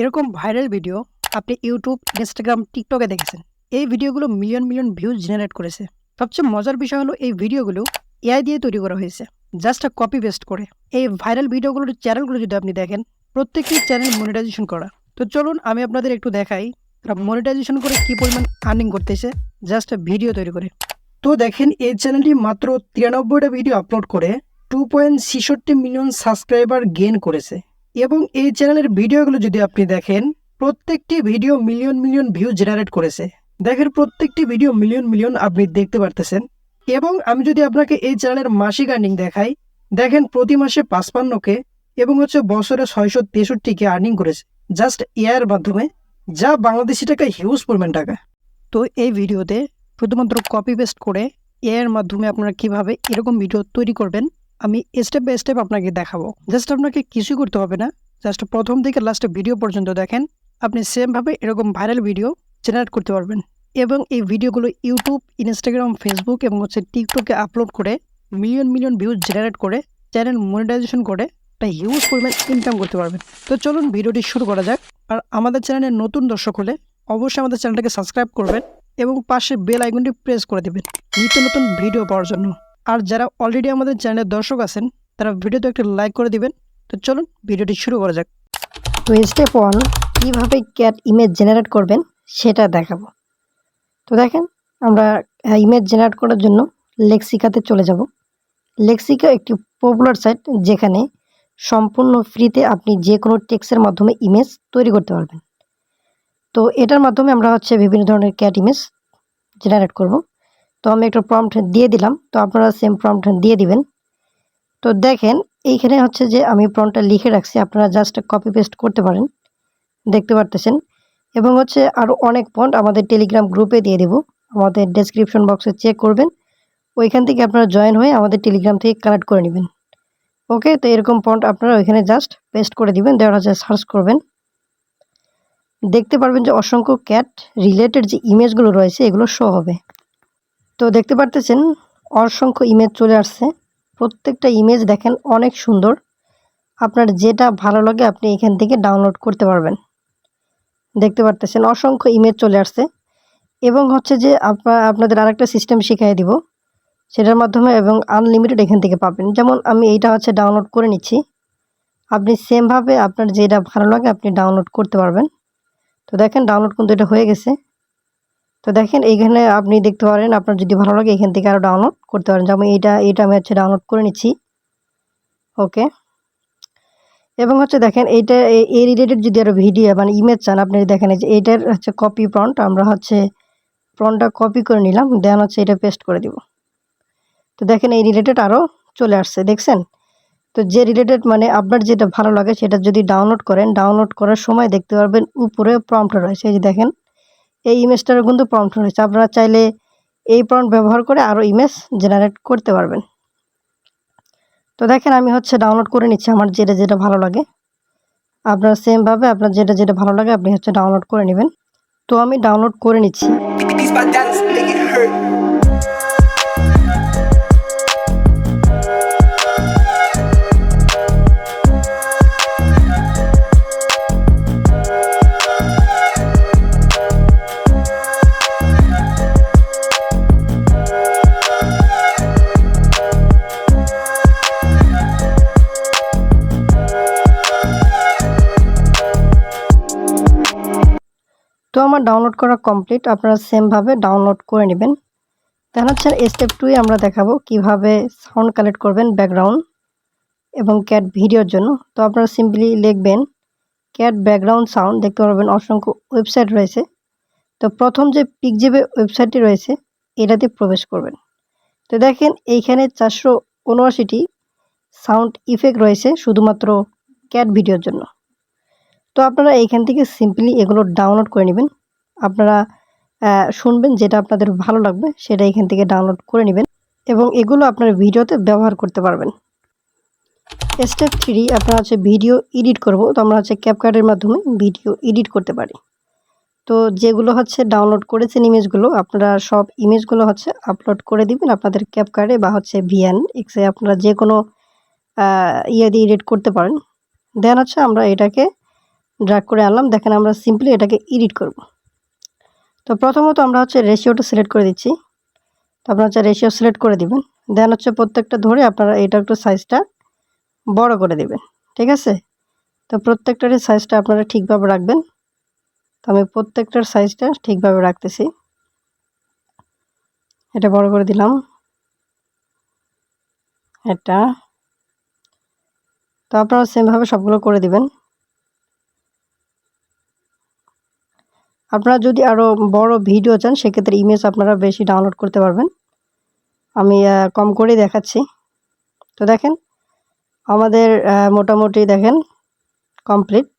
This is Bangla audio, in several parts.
এরকম ভাইরাল ভিডিও আপনি ইউটিউব ইনস্টাগ্রাম টিকটকে দেখেছেন। এই ভিডিওগুলো মিলিয়ন মিলিয়ন ভিউজ জেনারেট করেছে। সবচেয়ে মজার বিষয় হলো এই ভিডিওগুলো এআই দিয়ে তৈরি করা হয়েছে জাস্ট কপি পেস্ট করে। এই ভাইরাল ভিডিওগুলোর চ্যানেলগুলো যদি আপনি দেখেন প্রত্যেকটি চ্যানেল মনিটাইজেশন করা। তো চলুন আমি আপনাদের একটু দেখাই, তারা মনিটাইজেশন করে কি পরিমাণ আর্নিং করতেছে জাস্ট ভিডিও তৈরি করে। তো দেখেন, এই চ্যানেলটি মাত্র তিরানব্বইটা ভিডিও আপলোড করে টু পয়েন্ট ছিষট্টি মিলিয়ন সাবস্ক্রাইবার গেইন করেছে। এবং এই চ্যানেলের ভিডিওগুলো যদি আপনি দেখেন, প্রত্যেকটি video million million view generate করেছে। দেখেন, প্রত্যেকটি ভিডিও মিলিয়ন মিলিয়ন আপনি দেখতে পারতেছেন। এবং আমি যদি আপনাকে এই চ্যানেলের মাসিক আর্নিং দেখাই, দেখেন প্রতি মাসে পাঁচপান্নকে এবং হচ্ছে বছরে ছয়শো তেষট্টিকে আর্নিং করেছে জাস্ট এআইয়ের মাধ্যমে, যা বাংলাদেশি টাকা হিউজ পরিমাণ টাকা। তো এই ভিডিওতে শুধুমাত্র কপি পেস্ট করে এআইয়ের মাধ্যমে আপনারা কীভাবে এরকম ভিডিও তৈরি করবেন আমি স্টেপ বাই স্টেপ আপনাকে দেখাবো। জাস্ট আপনাকে কিছুই করতে হবে না। জাস্ট প্রথম থেকে লাস্ট ভিডিও পর্যন্ত দেখেন। আপনি সেমভাবে এরকম ভাইরাল ভিডিও জেনারেট করতে পারবেন। এবং এই ভিডিওগুলো ইউটিউব ইনস্টাগ্রাম ফেসবুক এবং হচ্ছে টিকটকে আপলোড করে মিলিয়ন মিলিয়ন ভিউজ জেনারেট করে চ্যানেল মনিটাইজেশন করে একটা হিউজ পরিমাণ ইনকাম করতে পারবেন। তো চলুন ভিডিওটি শুরু করা যাক। আর আমাদের চ্যানেলের নতুন দর্শক হলে অবশ্যই আমাদের চ্যানেলটাকে সাবস্ক্রাইব করবেন এবং পাশে বেল আইকনটি প্রেস করে দেবেন। নিত্য নতুন ভিডিও পাওয়ার জন্য। আর যারা অলরেডি আমাদের চ্যানেলের দর্শক আছেন, তারা ভিডিওতে একটা লাইক করে দিবেন। তো চলুন ভিডিওটি শুরু করা যাক। তো স্টেপ ওয়ান কীভাবে ক্যাট ইমেজ জেনারেট করবেন, সেটা দেখাবো। তো দেখেন, আমরা ইমেজ জেনারেট করার জন্য লেক্সিকাতে চলে যাব। লেক্সিকা একটি পপুলার সাইট যেখানে সম্পূর্ণ ফ্রিতে আপনি যে কোনো টেক্সের মাধ্যমে ইমেজ তৈরি করতে পারবেন। তো এটার মাধ্যমে আমরা হচ্ছে বিভিন্ন ধরনের ক্যাট ইমেজ জেনারেট করব। তো আমি একটা প্রম্পট দিয়ে দিলাম, তো আপনারা সেম প্রম্পট দিয়ে দিবেন। তো দেখেন, এইখানে হচ্ছে যে আমি প্রম্পটটা লিখে রাখছি, আপনারা জাস্ট কপি পেস্ট করতে পারেন, দেখতে পারতেছেন। এবং হচ্ছে আরও অনেক পয়েন্ট আমাদের টেলিগ্রাম গ্রুপে দিয়ে দেব, আমাদের ডেসক্রিপশন বক্সে চেক করবেন, ওইখান থেকে আপনারা জয়েন হয়ে আমাদের টেলিগ্রাম থেকে কালেক্ট করে নেবেন। ওকে তো এরকম পয়েন্ট আপনারা ওইখানে জাস্ট পেস্ট করে দিবেন, দেওয়ার হচ্ছে সার্চ করবেন। দেখতে পারবেন যে অসংখ্য ক্যাট রিলেটেড যে ইমেজগুলো রয়েছে, এগুলো শো হবে। তো দেখতে পারতেছেন, অসংখ্য ইমেজ চলে আসছে। প্রত্যেকটা ইমেজ দেখেন অনেক সুন্দর। আপনার যেটা ভালো লাগে আপনি এখান থেকে ডাউনলোড করতে পারবেন। দেখতে পারতেছেন, অসংখ্য ইমেজ চলে আসছে। এবং হচ্ছে যে আপনাদের আরেকটা সিস্টেম শিখিয়ে দিব। সেটার মাধ্যমে এবং আনলিমিটেড এখান থেকে পাবেন। যেমন আমি এইটা হচ্ছে ডাউনলোড করে নিচ্ছি। আপনি সেমভাবে আপনার যেটা ভালো লাগে আপনি ডাউনলোড করতে পারবেন। তো দেখেন ডাউনলোড কিন্তু এটা হয়ে গেছে। তো দেখেন, এইখানে আপনি দেখতে পারেন, আপনার যদি ভালো লাগে এখান থেকে আরও ডাউনলোড করতে পারেন। যেমন এইটা এইটা আমি হচ্ছে ডাউনলোড করে নিচ্ছি। ওকে এবং হচ্ছে দেখেন, এইটা, এই রিলেটেড যদি আরও ভিডিও মানে ইমেজ চান, আপনি দেখেন যে এইটার হচ্ছে কপি প্রন্ট আমরা হচ্ছে প্রন্টটা কপি করে নিলাম দেন হচ্ছে এটা পেস্ট করে দিব। তো দেখেন, এই রিলেটেড আরও চলে আসছে, দেখছেন? তো যে রিলেটেড মানে আপনার যেটা ভালো লাগে, সেটা যদি ডাউনলোড করেন ডাউনলোড করার সময় দেখতে পারবেন, উপরে প্রম্পট রয়েছে। এই যে দেখেন এই ইমেজটারও কিন্তু প্রম্পট রয়েছে। আপনারা চাইলে এই প্রম্পট ব্যবহার করে আরও ইমেজ জেনারেট করতে পারবেন। তো দেখেন, আমি হচ্ছে ডাউনলোড করে নিচ্ছি আমার যেটা যেটা ভালো লাগে। আপনার সেমভাবে আপনার যেটা যেটা ভালো লাগে, আপনি হচ্ছে ডাউনলোড করে নেবেন। তো আমি ডাউনলোড করে নিচ্ছি। তো আমার ডাউনলোড করা কমপ্লিট আপনারা সেমভাবে ডাউনলোড করে নেবেন। দেন হচ্ছে স্টেপ টুই আমরা দেখাবো কীভাবে সাউন্ড কালেক্ট করবেন ব্যাকগ্রাউন্ড এবং ক্যাট ভিডিওর জন্য। তো আপনারা সিম্পলি লিখবেন ক্যাট ব্যাকগ্রাউন্ড সাউন্ড দেখতে পারবেন অসংখ্য ওয়েবসাইট রয়েছে। তো প্রথম যে পিকজেবে ওয়েবসাইটটি রয়েছে, এটাতে প্রবেশ করবেন। তো দেখেন এইখানে চারশো উনআশিটি সাউন্ড ইফেক্ট রয়েছে শুধুমাত্র ক্যাট ভিডিওর জন্য। তো আপনারা এইখান থেকে সিম্পলি এগুলো ডাউনলোড করে নেবেন। আপনারা শুনবেন যেটা আপনাদের ভালো লাগবে, সেটা এখান থেকে ডাউনলোড করে নেবেন এবং এগুলো আপনার ভিডিওতে ব্যবহার করতে পারবেন। স্টেপ থ্রি আপনারা হচ্ছে ভিডিও এডিট করব। তো আমরা হচ্ছে ক্যাপকার্টের মাধ্যমে ভিডিও এডিট করতে পারি। তো যেগুলো হচ্ছে ডাউনলোড করেছেন ইমেজগুলো আপনারা সব ইমেজগুলো হচ্ছে আপলোড করে দিবেন আপনাদের ক্যাপকার্টে বা হচ্ছে ভিএন এক্সে আপনারা যে কোনো ইয়ে দিয়ে এডিট করতে পারেন। দেন হচ্ছে আমরা এটাকে ড্রাগ করে আনলাম। দেখেন আমরা সিম্পলি এটাকে এডিট করব। তো প্রথমত আমরা হচ্ছে রেশিওটা সিলেক্ট করে দিচ্ছি। তো আপনারা হচ্ছে রেশিও সিলেক্ট করে দিবেন। দেন হচ্ছে প্রত্যেকটা ধরে আপনারা এটা একটু সাইজটা বড় করে দিবেন। ঠিক আছে? তো প্রত্যেকটারই সাইজটা আপনারা ঠিকভাবে রাখবেন। তো আমি প্রত্যেকটার সাইজটা ঠিকভাবে রাখতেছি। এটা বড় করে দিলাম। এটা। তো আপনারা সেমভাবে সবগুলো করে দিবেন। আপনারা যদি আরও বড় ভিডিও চান, সেক্ষেত্রে ইমেজ আপনারা বেশি ডাউনলোড করতে পারবেন। আমি কম করেই দেখাচ্ছি। তো দেখেন, আমাদের মোটামুটি দেখেন কমপ্লিট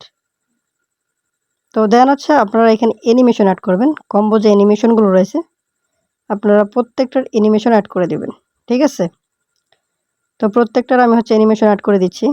তো দেন হচ্ছে আপনারা এখানে অ্যানিমেশন অ্যাড করবেন। কম্বো যে অ্যানিমেশনগুলো রয়েছে, আপনারা প্রত্যেকটার অ্যানিমেশন অ্যাড করে দিবেন। ঠিক আছে? তো প্রত্যেকটার আমি হচ্ছে অ্যানিমেশন অ্যাড করে দিচ্ছি।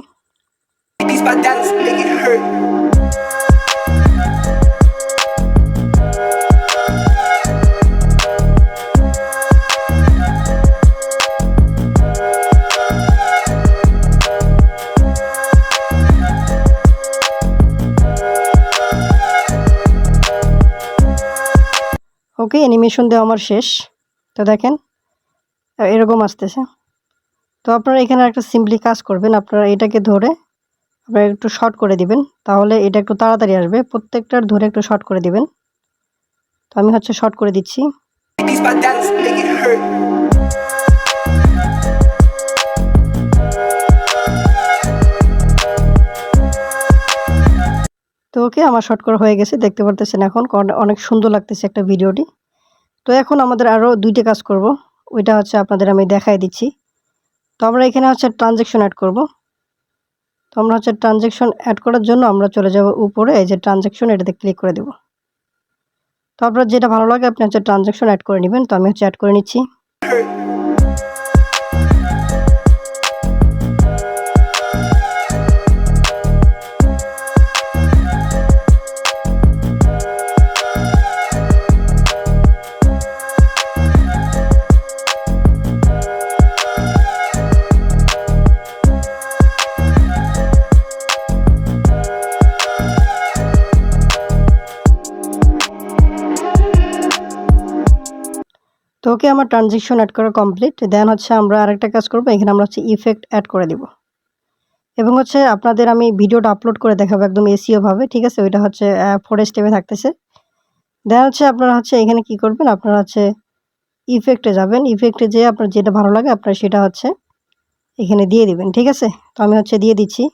ওকে অ্যানিমেশন দেওয়া আমার শেষ। তো দেখেন এরকম আসতেছে। তো আপনারা এখানে একটা সিম্পলি কাজ করবেন, আপনারা এটাকে ধরে আপনারা একটু শর্ট করে দিবেন, তাহলে এটা একটু তাড়াতাড়ি আসবে। প্রত্যেকটার ধরে একটু শর্ট করে দিবেন। তো আমি হচ্ছে শর্ট করে দিচ্ছি। ওকে আমার শর্ট করা হয়ে গেছে, দেখতে পারতেছেন এখন অনেক সুন্দর লাগতেছে একটা ভিডিওটি। তো এখন আমাদের আরও দুইটা কাজ করব, ওইটা হচ্ছে আপনাদের আমি দেখাই দিচ্ছি। তো আমরা এখানে হচ্ছে ট্রানজেকশন অ্যাড করব। তো আমরা হচ্ছে ট্রানজেকশন অ্যাড করার জন্য আমরা চলে যাব উপরে, এই যে ট্রানজেকশন এটাতে ক্লিক করে দেব। তো আপনার যেটা ভালো লাগে, আপনি হচ্ছে ট্রানজেকশন অ্যাড করে নেবেন। তো আমি হচ্ছে অ্যাড করে নিচ্ছি। আমার ট্রানজেকশন অ্যাড করা কমপ্লিট দেন হচ্ছে আমরা আরেকটা কাজ করব, এখানে আমরা হচ্ছে ইফেক্ট অ্যাড করে দিব। এবং হচ্ছে আপনাদের আমি ভিডিওটা আপলোড করে দেখাবো একদম এসিওভাবে, ঠিক আছে? ওইটা হচ্ছে ফোর স্টেপে থাকতেছে। দেন হচ্ছে আপনারা হচ্ছে এখানে কি করবেন? আপনারা হচ্ছে ইফেক্টে যাবেন। ইফেক্টে যেয়ে আপনার যেটা ভালো লাগে, আপনার সেটা হচ্ছে এখানে দিয়ে দিবেন, ঠিক আছে? তো আমি হচ্ছে দিয়ে দিচ্ছি।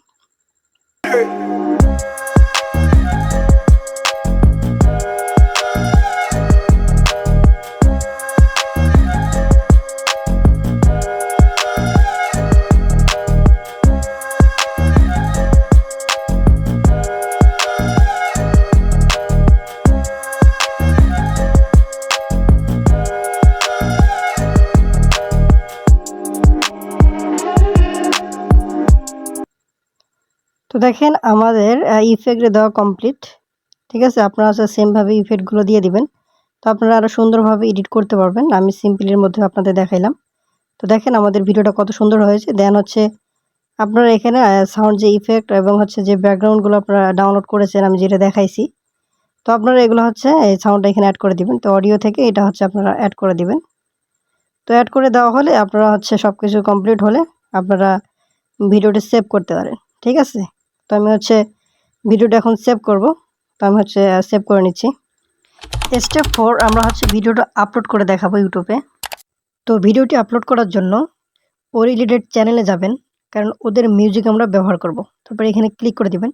দেখেন আমাদের ইফেক্টে দেওয়া কমপ্লিট ঠিক আছে? আপনারা হচ্ছে সেমভাবে ইফেক্টগুলো দিয়ে দিবেন। তো আপনারা আরও সুন্দরভাবে এডিট করতে পারবেন। আমি সিম্পলের মধ্যে আপনাদের দেখাইলাম। তো দেখেন আমাদের ভিডিওটা কত সুন্দর হয়েছে। দেন হচ্ছে আপনারা এখানে সাউন্ড যে ইফেক্ট এবং হচ্ছে যে ব্যাকগ্রাউন্ডগুলো আপনারা ডাউনলোড করেছেন, আমি যেটা দেখাইছি। তো আপনারা এগুলো হচ্ছে, এই সাউন্ডটা এখানে অ্যাড করে দিবেন। তো অডিও থেকে এটা হচ্ছে আপনারা অ্যাড করে দিবেন। তো অ্যাড করে দেওয়া হলে আপনারা হচ্ছে সব কিছু কমপ্লিট হলে আপনারা ভিডিওটি সেভ করতে পারেন। ঠিক আছে? তো আমি হচ্ছে ভিডিওটা এখন সেভ করব। তো আমি হচ্ছে সেভ করে নিচ্ছি। স্টেপ ফোর আমরা হচ্ছে ভিডিওটা আপলোড করে দেখাবো ইউটিউবে তো ভিডিওটি আপলোড করার জন্য ও রিলেটেড চ্যানেলে যাবেন, কারণ ওদের মিউজিক আমরা ব্যবহার করব। তারপরে এখানে ক্লিক করে দিবেন।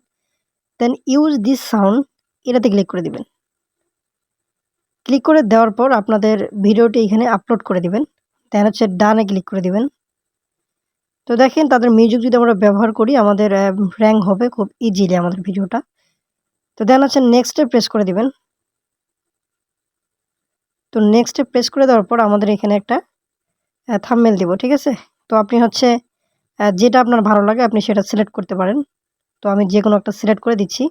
দেন ইউজ দিস সাউন্ড এটাতে ক্লিক করে দিবেন। ক্লিক করে দেওয়ার পর আপনাদের ভিডিওটি এখানে আপলোড করে দিবেন। দেন হচ্ছে ডানে ক্লিক করে দিবেন। তো দেখেন, তাদের মিউজিক যদি আমরা ব্যবহার করি, আমাদের র্যাঙ্ক হবে খুব ইজিলি আমাদের ভিডিওটা তো দেন হচ্ছে নেক্সটে প্রেস করে দিবেন। তো নেক্সটে প্রেস করে দেওয়ার পর আমাদের এখানে একটা থামমেল দিব, ঠিক আছে? তো আপনি হচ্ছে যেটা আপনার ভালো লাগে আপনি সেটা সিলেক্ট করতে পারেন। তো আমি যে কোনো একটা সিলেক্ট করে দিচ্ছি।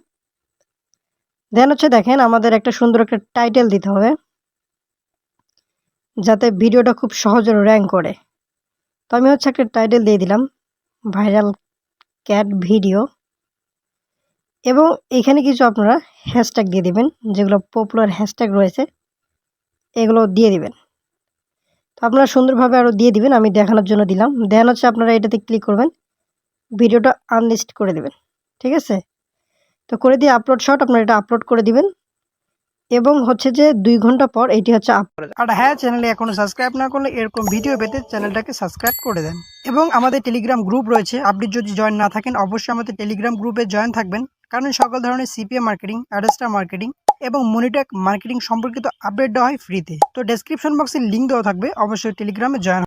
দেন হচ্ছে দেখেন, আমাদের একটা সুন্দর একটা টাইটেল দিতে হবে। যাতে ভিডিওটা খুব সহজে র্যাঙ্ক করে। তো আমি হচ্ছে একটা টাইটেল দিয়ে দিলাম ভাইরাল ক্যাট ভিডিও এবং এখানে কিছু আপনারা হ্যাশট্যাগ দিয়ে দেবেন, যেগুলো পপুলার হ্যাশট্যাগ রয়েছে, এগুলো দিয়ে দিবেন। তো আপনারা সুন্দরভাবে আরও দিয়ে দিবেন, আমি দেখানোর জন্য দিলাম। দেন হচ্ছে আপনারা এটাতে ক্লিক করবেন ভিডিওটা আনলিস্ট করে দেবেন, ঠিক আছে? তো করে দিয়ে আপলোড শট আপনারা এটা আপলোড করে দিবেন। এবং হচ্ছে যে দুই ঘণ্টা পর এটি হচ্ছে আপলোড আর হ্যাঁ চ্যানেলে এখনও সাবস্ক্রাইব না করলে এরকম ভিডিও পেতে চ্যানেলটাকে সাবস্ক্রাইব করে দেন। এবং আমাদের টেলিগ্রাম গ্রুপ রয়েছে, আপনি যদি জয়েন না থাকেন, অবশ্যই আমাদের টেলিগ্রাম গ্রুপে জয়েন থাকবেন। কারণ সকল ধরনের সিপিএ মার্কেটিং অ্যাডেস্টার মার্কেটিং এবং মনিটেক মার্কেটিং সম্পর্কিত আপডেট দেওয়া হয় ফ্রিতে তো। ডেসক্রিপশন বক্সে লিঙ্ক দেওয়া থাকবে, অবশ্যই টেলিগ্রামে জয়েন